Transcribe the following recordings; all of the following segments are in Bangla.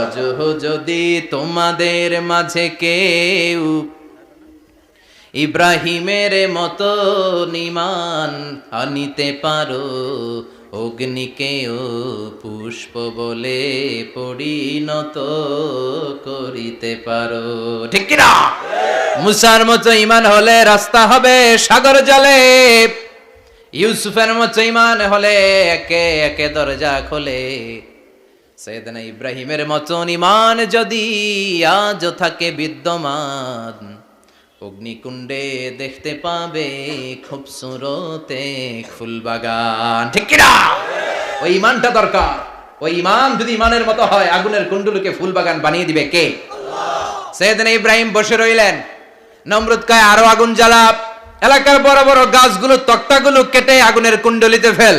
আজহ যদি তোমাদের মাঝে কেউ ইব্রাহিমের মতো নিমান আনিতে পারো অগ্নিকেও পুষ্প বলে পরিণত করিতে পারো। ঠিক কিনা? মুসার মতো ইমান হলে রাস্তা হবে সাগর জলে, ইউসুফের মতো ইমান হলে একে একে দরজা খোলে। সৈয়দনা ইব্রাহিমের মতন ইমান যদি আজ থাকে বিদ্যমান, অগ্নিকুণ্ডে দেখতে পাবে খুব সুরতে ফুলবাগান। ঠিক কিনা? ওই ইমানটা দরকার। ওই ইমান যদি ইমানের মতো হয়, আগুনের কুণ্ডুলকে ফুলবাগান বানিয়ে দিবে কে? সৈয়দনা ইব্রাহিম বসে রইলেন। নমরুদ কয় আরও আগুন জ্বালা এলাকার বড় বড় গাছগুলো, তক্তাগুলো কেটে আগুনের কুণ্ডলিতে ফেল।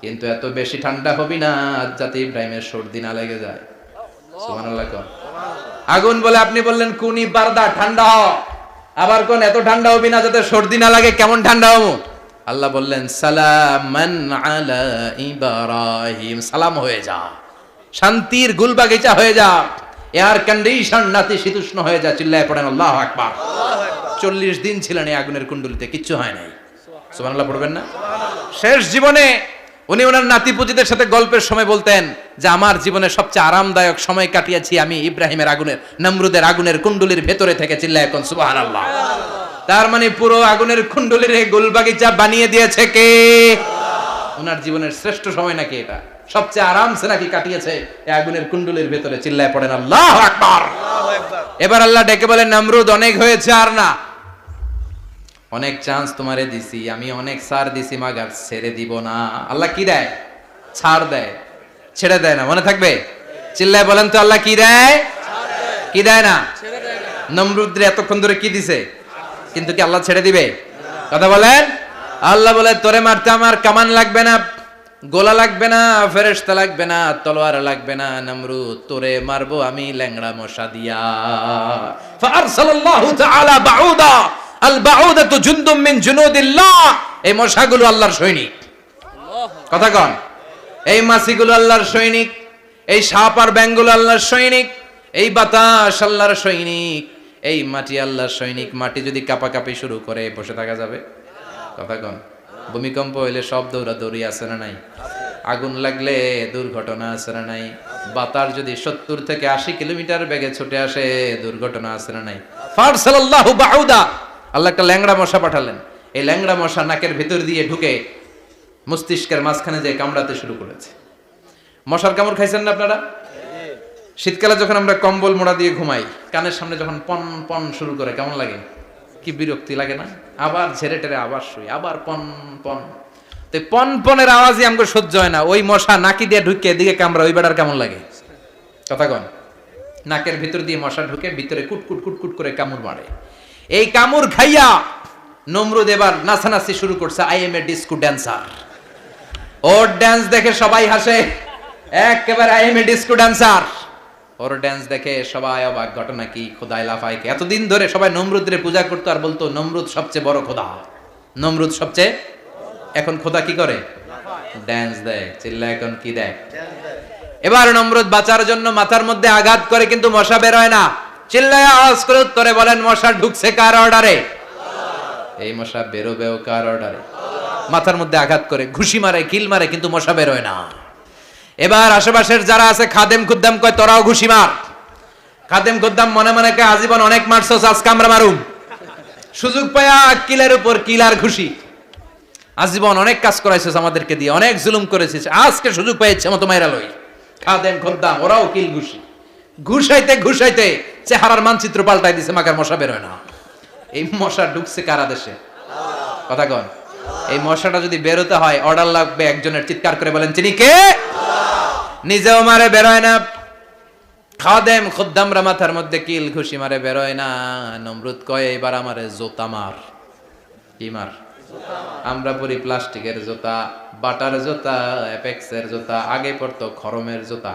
কিন্তু এত বেশি ঠান্ডা হবি না যাতে ইব্রাহিমের সর্দি না লেগে যায়। আগুন বলে আপনি বললেন, কোন বারদা, ঠান্ডা হ। আবার কোন, এত ঠান্ডা হবি না, যাতে সর্দি না লাগে, কেমন ঠান্ডা হব? আল্লাহ বললেন, সালামান আলা ইব্রাহিম। সালাম হয়ে যা। শান্তির গুলবাগিচা হয়ে যা। এয়ার কন্ডিশন নাতি শীতুষ্ণ হয়ে যা, চিল্লায় পড়েন, আল্লাহ আকবার। চল্লিশ দিন ছিলেন এই আগুনের কুণ্ডলিতে, কিচ্ছু হয় নাই। সুবহানাল্লাহ পড়বেন না? শেষ জীবনে উনি ওনার নাতিপুতিদের সাথে গল্পের সময় বলতেন যে আমার জীবনে সবচেয়ে আরামদায়ক সময় কাটিয়েছি আমি ইব্রাহিমের আগুনের নমরুদের আগুনের কুণ্ডলির ভেতরে থেকে চিল্লায় এখন সুবহানাল্লাহ। তার মানে পুরো আগুনের কুণ্ডলির গোলবাগিচা বানিয়ে দিয়েছে কে? ওনার জীবনের শ্রেষ্ঠ সময় নাকি এটা? সবচেয়ে আরামসে নাকি কাটিয়েছে এই আগুনের কুণ্ডলির ভেতরে চিল্লায় পড়েন আল্লাহ আকবার। এবার আল্লাহ ডেকে বলেন নমরুদ অনেক হয়েছে আর না। অনেক চান্স তোমারে দিছি, আমি অনেক সার দিছি, মাগার ছেড়ে দিব না। আল্লাহ কি দেয়? ছাড় দেয়। ছেড়ে দেয় না, মনে থাকবে? চিল্লায় বলেন তো আল্লাহ কি দেয়? কি দেয় না? নমরুদ্রে এতক্ষণ ধরে কি দিছে? কিন্তু কি আল্লাহ ছেড়ে দিবে? কথা বলেন? আল্লাহ বলে, তোরে মারতে আমার কামান লাগবে না, গোলা লাগবে না, ফেরেশতা লাগবে না, তলোয়ার লাগবে না, নমরুদ, তোরে মারবো আমি ল্যাংড়া মশা দিয়া। সৈনিক। কথা কন। এই আল্লাহর সৈনিক। এই সাপ আর আল্লাহর সৈনিক। এই বাতাস আল্লাহর সৈনিক। এই মাটি আল্লাহর সৈনিক। মাটি যদি শুরু করে, বসে থাকা যাবে? কথা কন। ভূমিকম্প হইলে সব দৌড়া দৌড়ি আছে না নাই? আগুন লাগলে দুর্ঘটনা আছে না নাই? বাতার যদি সত্তর থেকে আশি কিলোমিটার বেগে ছুটে আসে, দুর্ঘটনা আছে না নাই? আল্লাহ একটা ল্যাংড়া মশা পাঠালেন। এই ল্যাংড়া মশা নাকের ভিতর দিয়ে ঢুকে মস্তিষ্কের মাঝখানে যে কামড়াতে শুরু করেছে। মশার কামড় খাইছেন না আপনারা? শীতকালে যখন আমরা কম্বল মোড়া দিয়ে ঘুমাই, কানের সামনে যখন পন পন শুরু করে, কেমন লাগে? কি বিরক্তি লাগে না? আবার ঝেড়ে টেরে আবার শুই, আবার পন পন। তো পন, পনেরো আওয়াজই আমাকে সহ্য হয় না। ওই মশা নাকি দিয়ে ঢুকে, এদিকে কামড়া ওই বেড়ার কেমন লাগে? কথা কন। নাকের ভিতর দিয়ে মশা ঢুকে, ভিতরে কুট কুট কুট কুট করে কামড় মারে। এই কামড় খাইয়া নমরুদ এবার নাচানাচি শুরু করছে I am a disco dancer or dance দেখে সবাই হাসে একেবারে I am a disco dancer or dance দেখে সবাই অবাক ঘটনা কি? খোদাই লাফাই কে? এতদিন ধরে সবাই নমরুদের পূজা করতো আর বলতো নমরুদ সবচেয়ে বড় খোদা। নমরুদ সবচেয়ে এখন খোদা কি করে? ড্যান্স দেয় চিল্লা এখন কি দেয়। এবার নমরুদ বাঁচার জন্য মাথার মধ্যে আঘাত করে কিন্তু মশা বের হয় না। চিল্লায় আওয়াজ করে উত্তরে বলেন, মশা ঢুকছে কার অর্ডারে এই মশা বেরোবেও কার অর্ডারে মাথার মধ্যে আঘাত করে, ঘুষি মারে, কিল মারে, কিন্তু মশা বেরোয় না। এবার আশেপাশের যারা আছে, খাদেম খুদ্দাম কয়, তোরাও ঘুষি মার। খাদেম খুদ্দাম মনে মনে কয়, আজীবন অনেক মারছস, আজকে আমরা মারুম। সুযোগ পায়া কিলের উপর কিলার ঘুষি। আজীবন অনেক কাজ করাইছিস আমাদেরকে দিয়ে, অনেক জুলুম করেছিস, আজকে সুযোগ পাইছে মতো মাইরা খাদেম খদ্দাম, ওরাও কিল ঘুষি। ঘুষাইতে ঘুষাইতে চেহারার মানচিত্র পাল্টাই দিছে, মাকার মশা বেরোয় না। এই মশা ঢুকছে কারা দেশে কথা কন। এই মশাটা যদি বেরোতে হয়, অর্ডার লাগবে একজনের। চিৎকার করে বলেন, চিনি কে? নিজেও মারে বেরোয় না। খাদেম খুদ্দামরা মাথার মধ্যে কিল ঘুষি মারে, বেরোয় না। নমরুদ কয়, এবার আমারে জোতা মার। কি মার? আমরা পরি প্লাস্টিকের জোতা, বাটার জোতা, অ্যাপেক্সের জোতা, আগে পড়তো খরমের জুতা।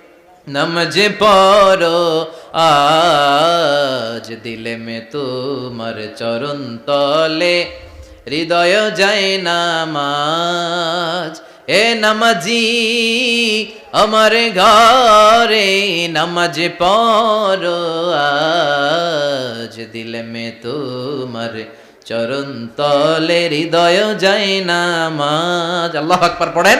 নমজে পড়ো, আজ দিলে মে তোমার চরণ তলে। হৃদয় যায় নামাজ। এ নামাজি, আমার ঘরে নামাজ পড়ো, আজ দিলে মে তোমার চরণ তলে। হৃদয় যায় নামাজ। আল্লাহ আকবার পড়েন।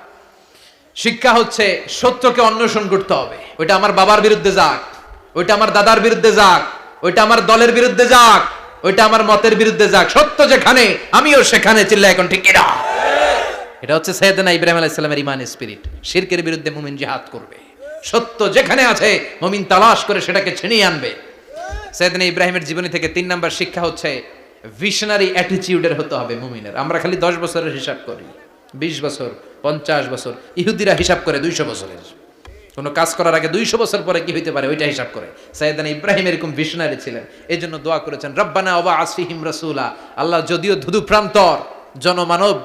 শিক্ষা হচ্ছে সত্যকে অন্বেষণ করতে হবে। ওইটা আমার বাবার বিরুদ্ধে যাক, ওইটা আমার দাদার বিরুদ্ধে যাক, ওইটা আমার দলের বিরুদ্ধে যাক, ওইটা আমার মতের বিরুদ্ধে যাক। সত্য যেখানে, আমিও সেখানে, চিল্লা এখন ঠিক কিনা? এটা হচ্ছে সৈয়দনা ইব্রাহিম আলাইহিস সালামের ইমান স্পিরিট। শিরকের বিরুদ্ধে মুমিন জিহাদ করবে। সত্য যেখানে আছে, মুমিন তালাশ করে সেটাকে ছিনিয়ে আনবে। সৈয়দনা ইব্রাহিমের জীবনী থেকে তিন নাম্বার শিক্ষা হচ্ছে ভিশনারি অ্যাটিটিউডের হতে হবে মুমিনের। আমরা খালি দশ বছরের হিসাব করি। বিশ বছর, পঞ্চাশ বছর, ইহুদিরা হিসাব করে দুইশো বছরের। কোনো কাজ করার আগে দুইশো বছর পরে কি হইতে পারে? ওইটা হিসাব করে। সাইদান ইব্রাহিম এরকম ভিশনারি ছিলেন। এই জন্য দোয়া করেছেন, রব্বানা অবা আসফিহিম রসুলা। আল্লাহ যদিও ধুধু প্রান্তর জনমানব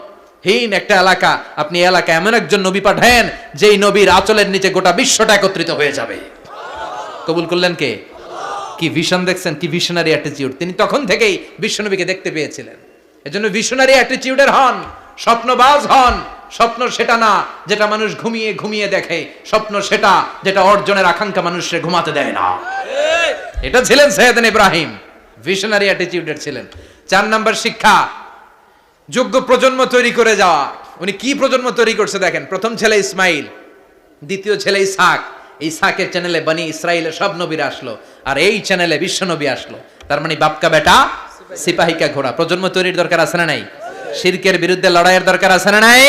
হীন একটা এলাকা, আপনি এলাকা এমন একজন নবী পাঠায়েন, যেই নবীর আচলের নিচে গোটা বিশ্বটা একত্রিত হয়ে যাবে। কবুল করলেন কে? কি ভিশন দেখছেন? কি ভিশনারি অ্যাটিটিউড তিনি তখন থেকেই বিশ্বনবীকে দেখতে পেয়েছিলেন। এজন্য ভিশনারি অ্যাটিটিউডের হন। স্বপ্নবাজ হন। স্বপ্ন সেটা না, যেটা মানুষ ঘুমিয়ে ঘুমিয়ে দেখে। স্বপ্ন সেটা, যেটা অর্জনের আকাঙ্ক্ষা মানুষকে ঘুমাতে দেয় না। এটা ছিলেন সৈয়দ ইব্রাহিম। ভিশনারি অ্যাটিটিউডের ছিলেন। চার নাম্বার শিক্ষা, যোগ্য প্রজন্ম তৈরি করে যাওয়া। উনি কি প্রজন্ম তৈরি করছে দেখেন? প্রথম ছেলে ইসমাইল, দ্বিতীয় ছেলে ইসাক এই সাকের চ্যানেলে বানি ইসরায়েলের সব নবীরা আসলো। আর এই চ্যানেলে বিশ্ব নবী আসলো। তার মানে বাপকা বেটা, সিপাহিকা ঘোড়া। প্রজন্ম তৈরির দরকার আছে না নাই? শিরকের বিরুদ্ধে লড়াইয়ের দরকার আছে না নাই?